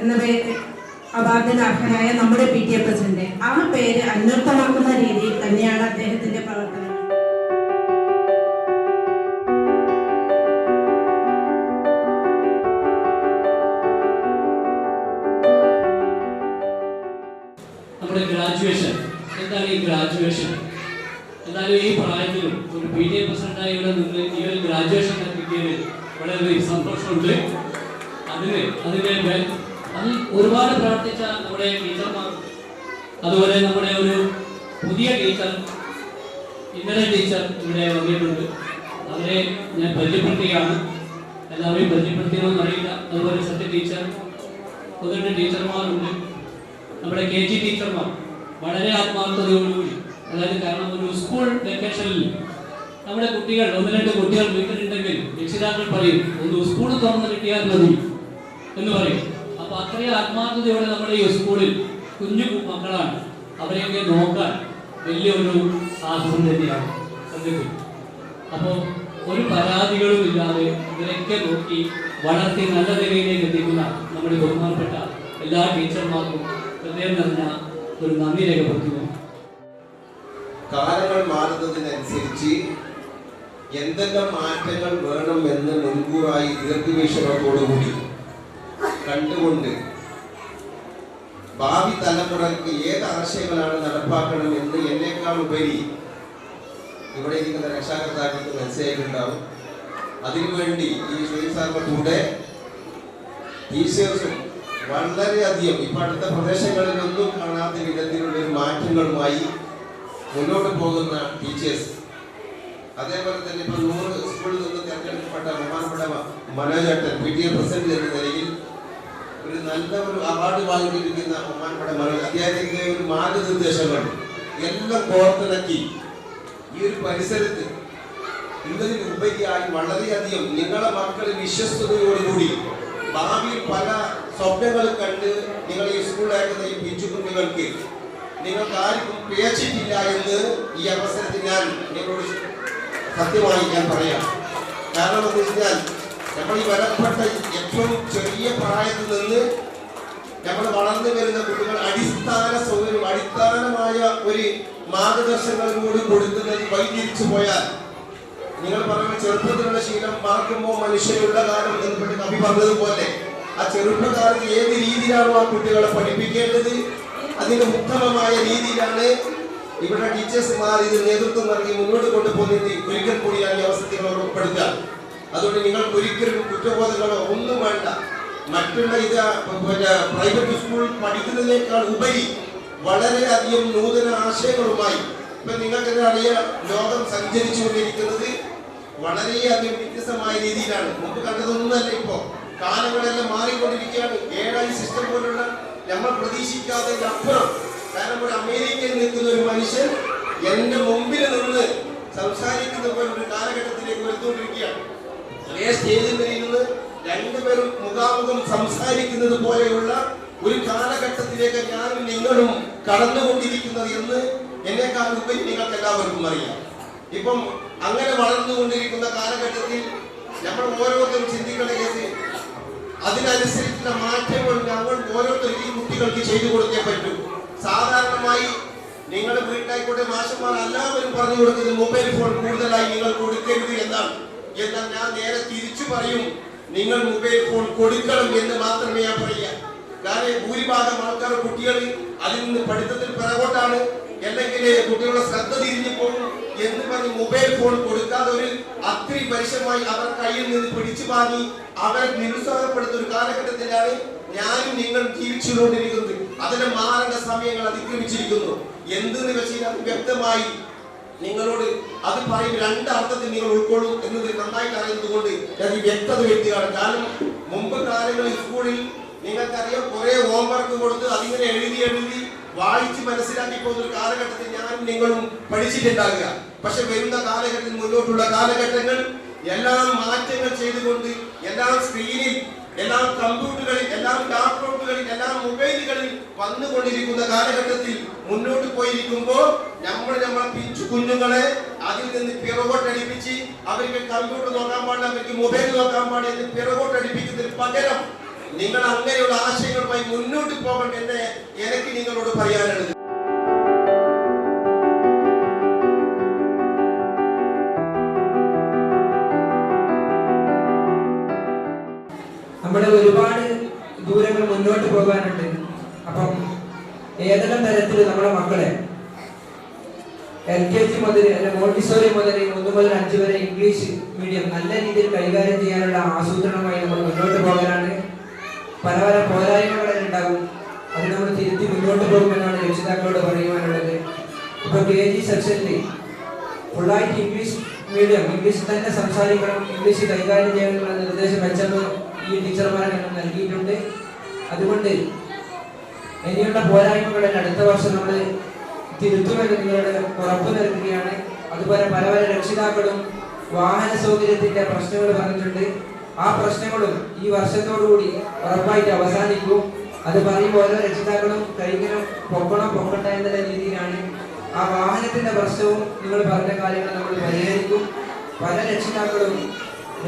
എന്ന പേര് അവാർഡിന് അർഹനായ നമ്മുടെ പി ടി എ പ്രസിഡന്റ് ആ പേര് അന്വർത്ഥമാക്കുന്ന രീതിയിൽ തന്നെയാണ് അദ്ദേഹത്തിന്റെ പ്രവർത്തനം. നമ്മുടെ ഗ്രാജുവേഷൻ എന്താണ് ഈ ഗ്രാജുവേഷൻ എന്നാലും ഈ പ്രായത്തിലും ഒരു പി ടി എ പ്രസിഡന്റായി ഇവിടെ നിന്ന് ഈ ഒരു ഗ്രാജുവേഷൻ കിട്ടിയത് വളരെ സന്തോഷമുണ്ട്. അതിന് അതിനെ അതിൽ ഒരുപാട് പ്രവർത്തിച്ച നമ്മുടെ ടീച്ചർമാർ. അതുപോലെ നമ്മുടെ ഒരു പുതിയ ടീച്ചർ ഇന്നലെ ടീച്ചർ ഇവിടെ വന്നിട്ടുണ്ട്. അവരെ ഞാൻ പരിചയപ്പെടുത്തുകയാണ്. എല്ലാവരെയും പരിചയപ്പെടുത്തിയതെന്ന് അറിയില്ല അതുപോലെ സത്യ ടീച്ചർ പുതിയ ടീച്ചർമാരുണ്ട്. നമ്മുടെ കെ ജി ടീച്ചർമാർ വളരെ ആത്മാർത്ഥതയോടുകൂടി അതായത് കാരണം ഒരു സ്കൂൾ വെക്കേഷനിൽ നമ്മുടെ കുട്ടികൾ ഒന്ന് രണ്ട് കുട്ടികൾ വീട്ടിലുണ്ടെങ്കിൽ രക്ഷിതാക്കൾ പറയും ഒന്ന് സ്കൂൾ തുറന്ന് കിട്ടിയാൽ മതി. എന്ന് പറയും. അപ്പൊ അത്രയും ആത്മാർത്ഥതയോടെ നമ്മുടെ ഈ സ്കൂളിൽ കുഞ്ഞു മക്കളാണ്. അവരെയൊക്കെ നോക്കാൻ വലിയൊരു സാഹസം തന്നെയാണ്. സത്യത്തിൽ അപ്പോൾ ഒരു പരാതികളും ഇല്ലാതെ ഇവരൊക്കെ നോക്കി വളർത്തി നല്ല നിലയിലേക്ക് എത്തിക്കുന്ന നമ്മുടെ ബഹുമാനപ്പെട്ട എല്ലാ ടീച്ചർമാർക്കും ഹൃദയം നിറഞ്ഞ ഒരു നന്ദി രേഖപ്പെടുത്തുന്നു. കാലങ്ങൾ മാറുന്നതിനനുസരിച്ച് എന്തെല്ലാം മാറ്റങ്ങൾ വേണം വേണമെന്ന് മുൻകൂറായി ദീർഘവീക്ഷണത്തോടുകൂടി കണ്ടുകൊണ്ട് ഭാവി തലമുറയ്ക്ക് ഏത് ആശയങ്ങളാണ് നടപ്പാക്കണം എന്ന് എന്നേക്കാൾ ഉപരി ഇവിടെ ഇരിക്കുന്ന രക്ഷാകർത്താക്കൾക്ക് മനസ്സിലായിട്ടുണ്ടാവും. അതിനുവേണ്ടി ഈ ഷെയ്ഖ് സാറിന്റെ കൂടെ ടീച്ചേഴ്സും വളരെയധികം ഇപ്പൊ അടുത്ത പ്രദേശങ്ങളിലൊന്നും കാണാത്ത വിധത്തിലുള്ള ഒരു മാറ്റങ്ങളുമായി മുന്നോട്ട് പോകുന്ന ടീച്ചേഴ്സ്. അതേപോലെ തന്നെ ഇപ്പൊ നൂറ് സ്കൂളിൽ നിന്ന് തിരഞ്ഞെടുക്കപ്പെട്ട ബഹുമാനപ്പെട്ട മനോജേട്ടൻ പി ടി എ പ്രസിഡന്റ് എന്ന നിലയിൽ ഒരു നല്ല ഒരു അവാർഡ് വാങ്ങിയിരിക്കുന്ന ബഹുമാനപ്പെട്ട മനോജ് അദ്ദേഹത്തിന്റെ ഒരു മാർഗനിർദ്ദേശങ്ങൾ എല്ലാം കോർത്തിണക്കി. ഈ ഒരു പരിസരത്ത് ഇന്നതിന് ഉപരിയായി വളരെയധികം നിങ്ങളെ മക്കൾ വിശ്വസ്തയോടുകൂടി ഭാവിയിൽ പല സ്വപ്നങ്ങൾ കണ്ട് നിങ്ങൾ ഈ സ്കൂളിലാക്കുന്ന ഈ പിഞ്ചു കുഞ്ഞുങ്ങൾക്ക് നിങ്ങൾക്ക് ആർക്കും പേച്ചിട്ടില്ല എന്ന് ഈ അവസരത്തിൽ ഞാൻ നിങ്ങളോട് സത്യമായി ഞാൻ പറയാം. കാരണം എന്ന് വെച്ചാൽ നമ്മൾ ഈ വരപ്പെട്ട ഏറ്റവും ചെറിയ പ്രായത്തിൽ നിന്ന് നമ്മൾ വളർന്നു വരുന്ന കുട്ടികൾ അടിസ്ഥാന സൗകര്യം അടിസ്ഥാനമായ ഒരു മാർഗദർശനങ്ങളോട് കൊടുക്കുന്നത് വൈതിരിച്ചു പോയാൽ നിങ്ങൾ പറഞ്ഞ ചെറുപ്പത്തിലുള്ള ശീലം മറക്കുമ്പോൾ മനുഷ്യരുള്ള കാലം ബന്ധപ്പെട്ട് കവി പറഞ്ഞതുപോലെ ആ ചെറുപ്പകാലത്ത് ഏത് രീതിയിലാണോ ആ കുട്ടികളെ പഠിപ്പിക്കേണ്ടത്? അതിന്റെ ഉത്തമമായ രീതിയിലാണ് ഇവിടെ ടീച്ചേഴ്സുമാർ ഇത് നേതൃത്വം നൽകി മുന്നോട്ട് കൊണ്ടുപോകുന്നത് ഒരിക്കൽ കൂടി ഞാൻ ഈ ഉറപ്പെടുത്തുക അതുകൊണ്ട് നിങ്ങൾക്ക് ഒരിക്കലും കുറ്റബോധങ്ങളോ ഒന്നും വേണ്ട. മറ്റുള്ള ഇത് പിന്നെ പ്രൈവറ്റ് സ്കൂൾ പഠിക്കുന്നതിനേക്കാൾ ഉപരി വളരെയധികം നൂതന ആശയങ്ങളുമായി ഇപ്പൊ നിങ്ങൾക്ക് അറിയാം ലോകം സഞ്ചരിച്ചുകൊണ്ടിരിക്കുന്നത് വളരെയധികം വ്യത്യസ്തമായ രീതിയിലാണ്. മുമ്പ് കണ്ടതൊന്നുമല്ല ഇപ്പോ. കാലങ്ങളെല്ലാം മാറിക്കൊണ്ടിരിക്കുകയാണ്. ഏഴായി സിസ്റ്റം പോലുള്ള നമ്മൾ പ്രതീക്ഷിക്കാതെ അപ്പുറം. കാരണം ഒരു അമേരിക്കയിൽ നിൽക്കുന്ന ഒരു മനുഷ്യൻ എന്റെ മുമ്പിൽ നിന്ന് സംസാരിക്കുന്ന ഒരു കാലഘട്ടത്തിലേക്ക് വരുത്തുകൊണ്ടിരിക്കുകയാണ് ഒരേ സ്റ്റേജിൽ ഇരുന്ന് രണ്ടുപേരും മുഖാമുഖം സംസാരിക്കുന്നത് പോലെയുള്ള ഒരു കാലഘട്ടത്തിലേക്ക് ഞാനും നിങ്ങളും കടന്നുകൊണ്ടിരിക്കുന്നത് എന്ന് എന്നെക്കാൾ ഉപരി നിങ്ങൾക്ക് എല്ലാവർക്കും അറിയാം. ഇപ്പം അങ്ങനെ വളർന്നുകൊണ്ടിരിക്കുന്ന കാലഘട്ടത്തിൽ നമ്മൾ ഓരോരുത്തരും ചിന്തിക്കുന്ന കേസ് അതിനനുസരിച്ചുള്ള മാറ്റങ്ങൾ നമ്മൾ ഓരോരുത്തരും ഈ കുട്ടികൾക്ക് ചെയ്തു കൊടുക്കേ പറ്റൂ. സാധാരണമായി നിങ്ങളുടെ വീട്ടിലായിക്കോട്ടെ മാഷന്മാർ എല്ലാവരും പറഞ്ഞു കൊടുക്കുന്നത് മൊബൈൽ ഫോൺ കൂടുതലായി നിങ്ങൾ കൊടുക്കരുത് എന്നാണ്. എന്നാൽ ഞാൻ നേരെ തിരിച്ചു പറയും നിങ്ങൾ മൊബൈൽ ഫോൺ കൊടുക്കണം എന്ന് മാത്രമേ ഞാൻ പറയുക. കാരണം ഭൂരിഭാഗം ആൾക്കാർ കുട്ടികൾ അതിൽ നിന്ന് പഠിത്തത്തിൽ പിറകോട്ടാണ്. അല്ലെങ്കിൽ കുട്ടികളുടെ ശ്രദ്ധ തിരിഞ്ഞു പോകും എന്ന് പറഞ്ഞ് മൊബൈൽ ഫോൺ കൊടുക്കാതെ ഒരു അത്രയും പരിശ്രമമായി അവർ കയ്യിൽ നിന്ന് പിടിച്ചു വാങ്ങി അവരെ നിരുത്സാഹപ്പെടുത്തുന്ന ഒരു കാലഘട്ടത്തിലാണ് ഞാനും നിങ്ങൾ ജീവിച്ചുകൊണ്ടിരിക്കുന്നത്. അതിന്റെ മാറേണ്ട സമയങ്ങൾ അതിക്രമിച്ചിരിക്കുന്നു. എന്തെന്ന് വെച്ചാൽ വ്യക്തമായി നിങ്ങളോട് അത് പറയും രണ്ട് അർത്ഥത്തിൽ നിങ്ങൾ ഉൾക്കൊള്ളും എന്നത് നന്നായിട്ട് അറിയുന്നത് കൊണ്ട് ഞാൻ ഈ വ്യക്തത വ്യക്തിയാണ് കാരണം മുമ്പ് കാലങ്ങളിൽ സ്കൂളിൽ നിങ്ങൾക്കറിയാം കുറെ ഹോംവർക്ക് കൊടുത്ത് അതിങ്ങനെ എഴുതി എഴുതി വായിച്ച് മനസ്സിലാക്കി പോകുന്ന ഒരു കാലഘട്ടത്തിൽ ഞാനും നിങ്ങളും പഠിച്ചിട്ടുണ്ടാകുക. പക്ഷെ വരുന്ന കാലഘട്ടത്തിൽ മുന്നോട്ടുള്ള കാലഘട്ടങ്ങൾ എല്ലാം മാറ്റങ്ങൾ ചെയ്തുകൊണ്ട് എല്ലാം സ്ക്രീനിൽ എല്ലാം കമ്പ്യൂട്ടറുകളിൽ എല്ലാം ലാപ്ടോപ്പുകളിൽ എല്ലാം മൊബൈലുകളിൽ വന്നുകൊണ്ടിരിക്കുന്ന കാലഘട്ടത്തിൽ മുന്നോട്ട് പോയിരിക്കുമ്പോൾ നമ്മൾ നമ്മൾ പിഞ്ചു കുഞ്ഞുങ്ങളെ അതിൽ നിന്ന് പിറകോട്ടടിപ്പിച്ച് അവർക്ക് കമ്പ്യൂട്ടർ നോക്കാൻ പാടില്ല അവർക്ക് മൊബൈൽ നോക്കാൻ പാടില്ല എന്ന് പിറകോട്ടടിപ്പിക്കുന്നതിന് പകരം നിങ്ങൾ അങ്ങനെയുള്ള ആശയങ്ങളുമായി മുന്നോട്ട് പോകണം എന്ന് എനിക്ക് നിങ്ങളോട് പറയാനുള്ളത്. നമ്മുടെ ഒരുപാട് ദൂരങ്ങൾ മുന്നോട്ട് പോകാനുണ്ട്. അപ്പം ഏതെല്ലാം തരത്തിൽ നമ്മുടെ മക്കളെ എൽ കെ ജി മുതൽ അല്ലെ മോണ്ടിസോറി മുതൽ ഒന്ന് മുതൽ അഞ്ച് വരെ ഇംഗ്ലീഷ് മീഡിയം നല്ല രീതിയിൽ കൈകാര്യം ചെയ്യാനുള്ള ആസൂത്രണമായി നമ്മൾ മുന്നോട്ട് പോകാനാണ്. പല പല പോരായ്മകളെ ഉണ്ടാകും. അത് നമ്മൾ തിരുത്തി മുന്നോട്ട് പോകുമെന്നാണ് രക്ഷിതാക്കളോട് പറയുവാനുള്ളത്. ഇപ്പൊ കെ ജി സെക്ഷനിൽ ഫുള്ളായിട്ട് ഇംഗ്ലീഷ് മീഡിയം ഇംഗ്ലീഷ് തന്നെ സംസാരിക്കണം ഇംഗ്ലീഷ് കൈകാര്യം ചെയ്യണമെന്നുള്ള നിർദ്ദേശം വെച്ചെന്ന് ഈ ടീച്ചർമാരെ ഞങ്ങൾ നൽകിയിട്ടുണ്ട്. അതുകൊണ്ട് ഇനിയുള്ള പോരായ്മകളിൽ അടുത്ത വർഷം നമ്മൾ തിരുത്തുമെന്ന് നിങ്ങളുടെ ഉറപ്പ് നൽകുകയാണ്. അതുപോലെ പല പല രക്ഷിതാക്കളും വാഹന സൗകര്യത്തിന്റെ പ്രശ്നങ്ങൾ പറഞ്ഞിട്ടുണ്ട്. ആ പ്രശ്നങ്ങളും ഈ വർഷത്തോടുകൂടി ഉറപ്പായിട്ട് അവസാനിക്കും. അത് പറയുമ്പോൾ ഓരോ രക്ഷിതാക്കളും കൈകരം പൊക്കണം പൊക്കണ്ട എന്നുള്ള രീതിയിലാണ്. ആ വാഹനത്തിന്റെ പ്രശ്നവും നിങ്ങൾ പറഞ്ഞ കാര്യങ്ങൾ നമ്മൾ പരിഹരിക്കും. പല രക്ഷിതാക്കളും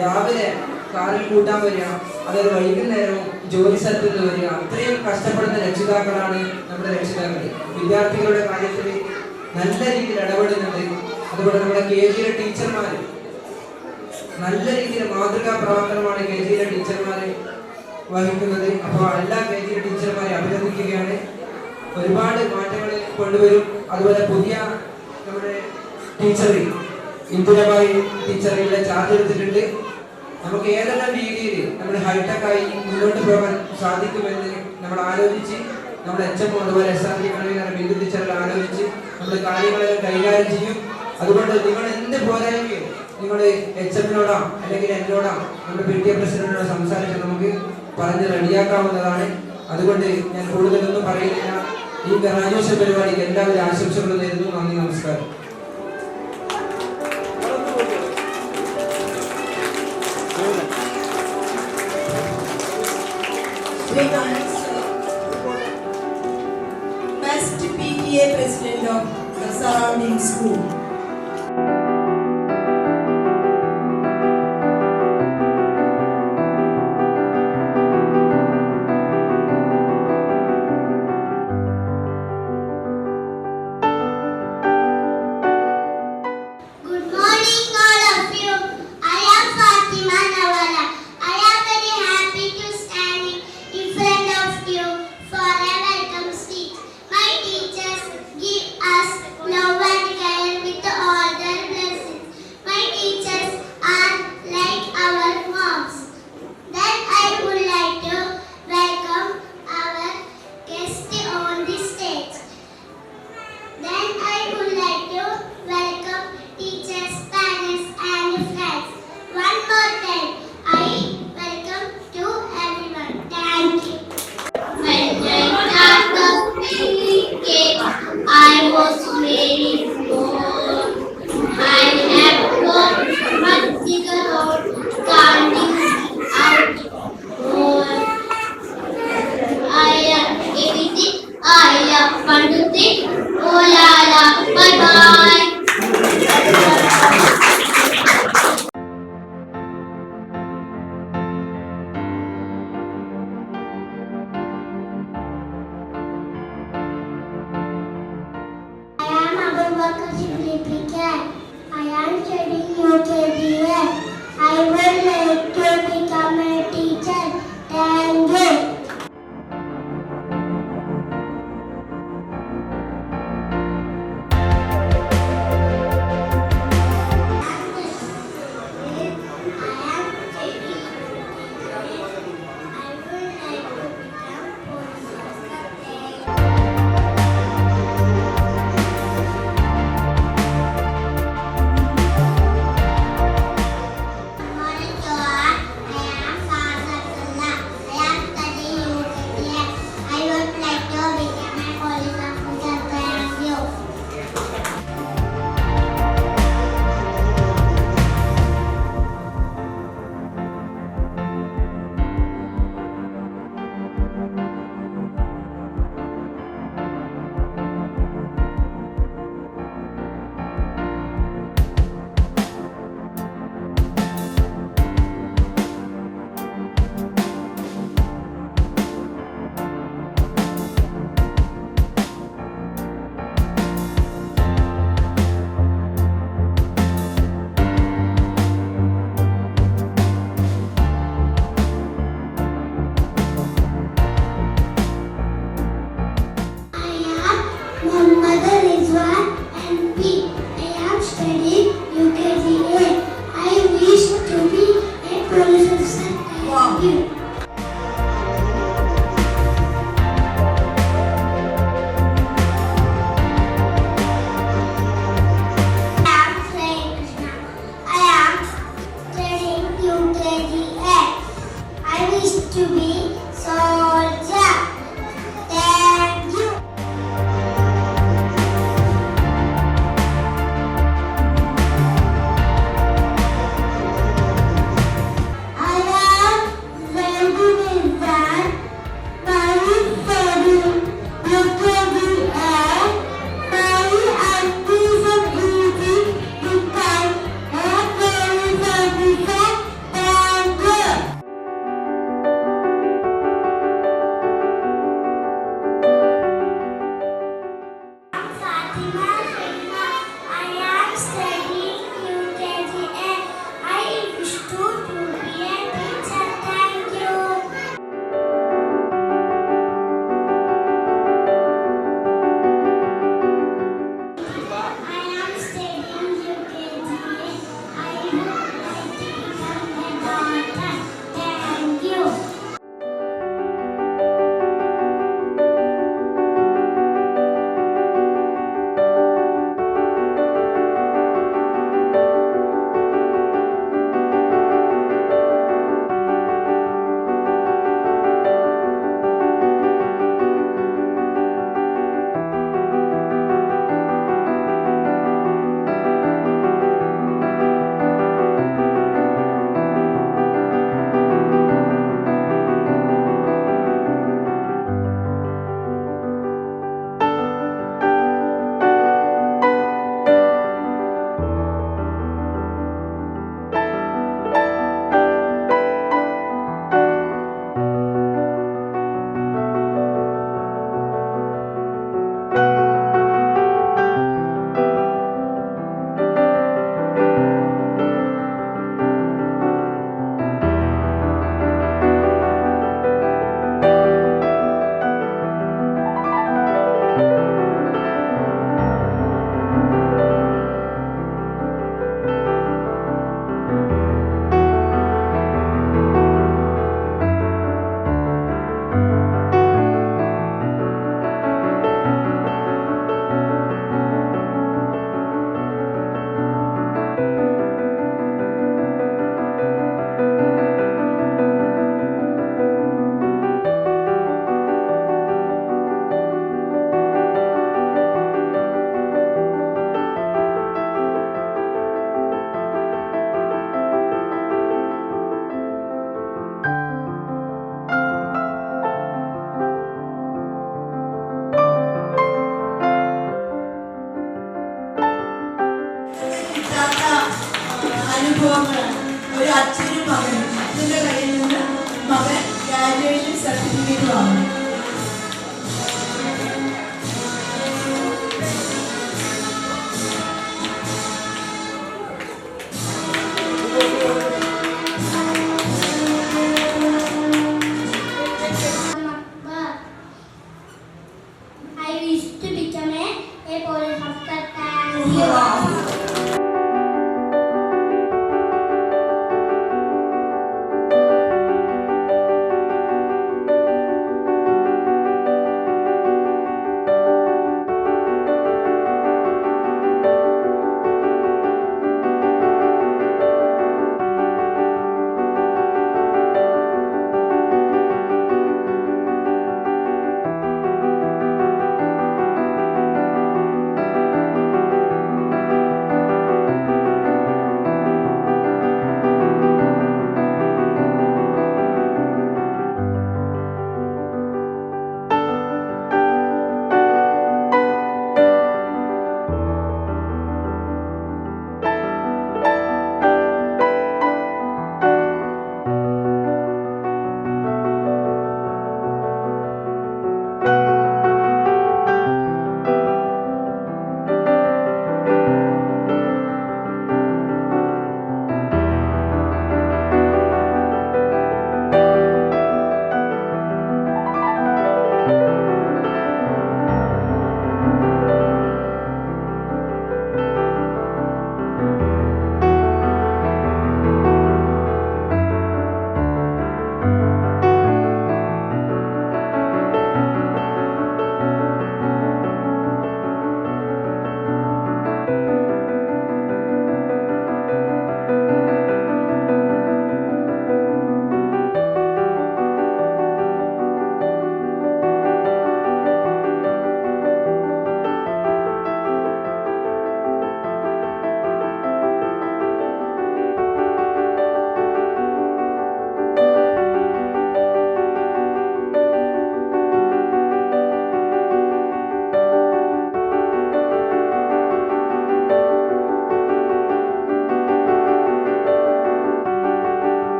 രാവിലെ കാറിൽ കൂട്ടാൻ വരിക അതൊരു വൈകുന്നേരവും ജോലി സ്ഥലത്ത് നിന്ന് വരിക അത്രയും കഷ്ടപ്പെടുന്ന രക്ഷിതാക്കളാണ് നമ്മുടെ രക്ഷിതാക്കൾ വിദ്യാർത്ഥികളുടെ കാര്യത്തിൽ നല്ല രീതിയിൽ ഇടപെടുന്നുണ്ട്. അതുപോലെ നമ്മുടെ കെ ജിയിലെ ടീച്ചർമാർ നല്ല രീതിയിൽ മാതൃകാ പ്രവർത്തനമാണ് കെ ജിയിലെ ടീച്ചർമാർ വഹിക്കുന്നത്. അപ്പോൾ എല്ലാ കെ ജിയിലെ ടീച്ചർമാരെ അഭിനന്ദിക്കുകയാണ്. ഒരുപാട് മാറ്റങ്ങൾ കൊണ്ടുവരും. അതുപോലെ പുതിയ നമ്മുടെ ടീച്ചറിൽ ഇന്ദിരബായി ടീച്ചറിലെ ചാർജ് എടുത്തിട്ടുണ്ട്. നമുക്ക് ഏതെല്ലാം രീതിയിൽ നമ്മൾ ഹൈടെക് ആയി മുന്നോട്ട് പോകാൻ സാധിക്കുമെന്ന് നമ്മൾ ആലോചിച്ച് നമ്മൾ എച്ച് എം അതുപോലെ എസ് ആർ ജി ടീച്ചറിൽ ആലോചിച്ച് നമ്മൾ കാര്യങ്ങളെ കൈകാര്യം ചെയ്യും. അതുകൊണ്ട് നിങ്ങൾ എന്ത് പോരായ്മയും നിങ്ങൾ എച്ച് എമ്മിനോടാ അല്ലെങ്കിൽ എന്നോടാ നമ്മുടെ പി ടി എ പ്രസിഡന്റിനോട് സംസാരിച്ച് നമുക്ക് പറഞ്ഞ് റെഡിയാക്കാവുന്നതാണ്. അതുകൊണ്ട് ഞാൻ കൂടുതലൊന്നും പറയുന്നില്ല. ഈ ഗ്രാജുവേഷൻ പരിപാടിക്ക് എല്ലാവരും ആശംസകളും നേരുന്നു. നന്ദി നമസ്കാരം. School. used to be so